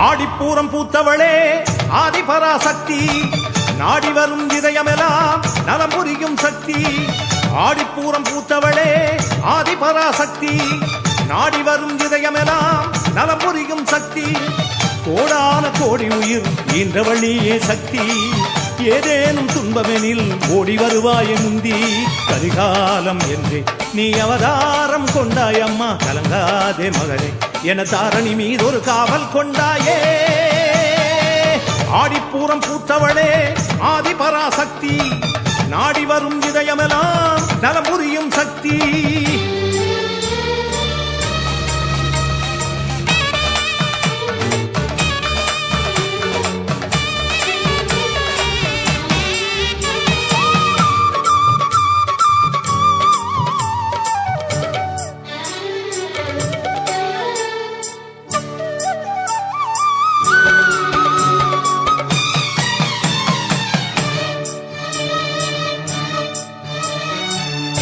ஆடிப்பூரம் பூத்தவளே ஆதிபராசக்தி. நாடி வரும் இதயமெல்லாம் நலம் புரியும் சக்தி. ஆடிப்பூரம் பூத்தவளே ஆதிபராசக்தி. நாடி வரும் இதயமெல்லாம் நலம் புரியும் சக்தி. கோடான கோடி உயிர் ஈன்றவழியே சக்தி. ஏதேனும் துன்பமெனில் ஓடி வருவாய முந்தி. கரிகாலம் என்று நீ அவதாரம் கொண்டாய் அம்மா. கலங்காதே மகளே. என தாரணி மீது ஒரு காவல் கொண்டாயே. ஆடிப்பூரம் பூத்தவளே ஆதி பராசக்தி நாடி வரும் இதயமெல்லாம்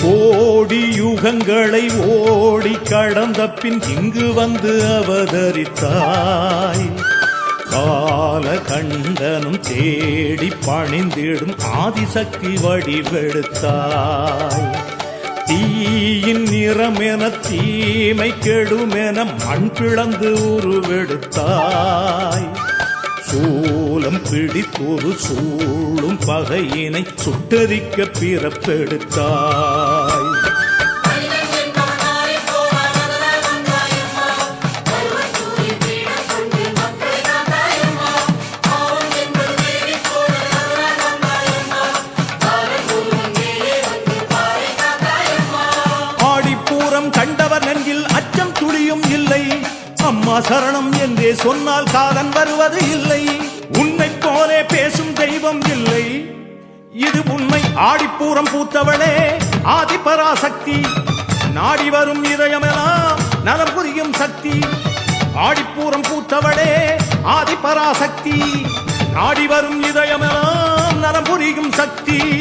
கோடி யுகங்களை ஓடி கடந்த பின் இங்கு வந்து அவதரித்தாய். கால கண்டனும் தேடி பணிந்திடும் ஆதிசக்தி வடிவெடுத்தாய். தீயின் நிறமென தீமை கெடுமென மண் பிளந்து உருவெடுத்தாய். சூலம் பிடித்தொரு சூழும் பகையினை சுட்டரிக்க பிறப்பெடுத்தாய். அம்மா சரணம் என்றே சொன்னால் காதன் வருவது இல்லை. உன்னை போலே பேசும் தெய்வம் இல்லை. இது உண்மை ஆடிப்பூரம் பூத்தவளே ஆதிபராசக்தி. நாடி வரும் இதயமெல்லாம் நலம் புரியும் சக்தி. ஆடிப்பூரம் பூத்தவளே ஆதிபராசக்தி. நாடி வரும் இதயமெல்லாம் நலம் புரியும் சக்தி.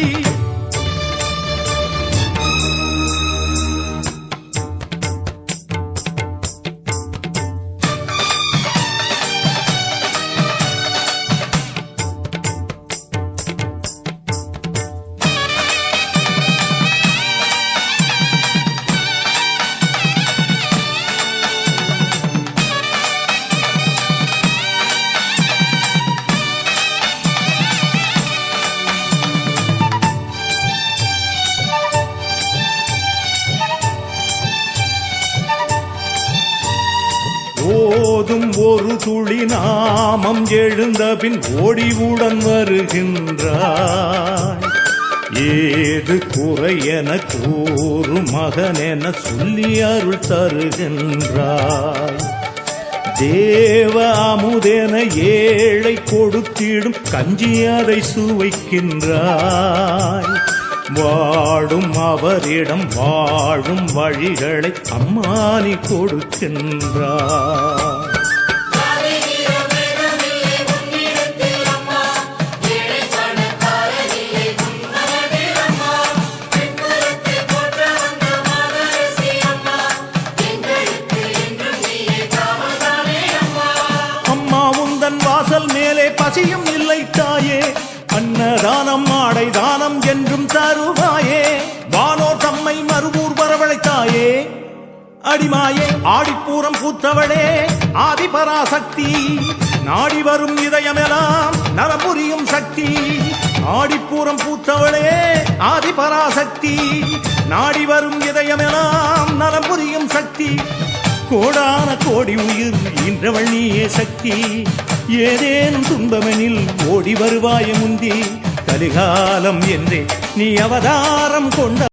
போதும் ஒரு துளி நாமம் எழுந்த பின் ஓடிவுடன் வருகின்றாய். ஏது குறை என கூறு மகன் என சொல்லி அருள் தருகின்றாய். தேவ அமுதென ஏழை கொடுத்திடும் கஞ்சி அதை சுவைக்கின்றாய். வாடும் அவரிடம் வாழும் வழிகளை அம்மானி கொடுக்கின்றார் மேலே இல்லை தாயே. அன்னதானம் ஆடை தானம் என்றும் தருவாயே. வானோர் தம்மை மறுபூர் வரவழைத்தாயே. அடிமாயே ஆடிப்பூரம் பூத்தவளே. ஆதிபராசக்தி நாடி வரும் இதயமெல்லாம் நலமுறியும் சக்தி. ஆடிப்பூரம் பூத்தவளே ஆதிபராசக்தி நாடி வரும் இதயமெல்லாம் நலம் சக்தி. கோடான கோடி உயிர் இன்றவள் நீயே சக்தி. ஏதேனும் துன்பமெனில் ஓடி வருவாய முந்தி. கலிகாலம் என்றே நீ அவதாரம் கொண்ட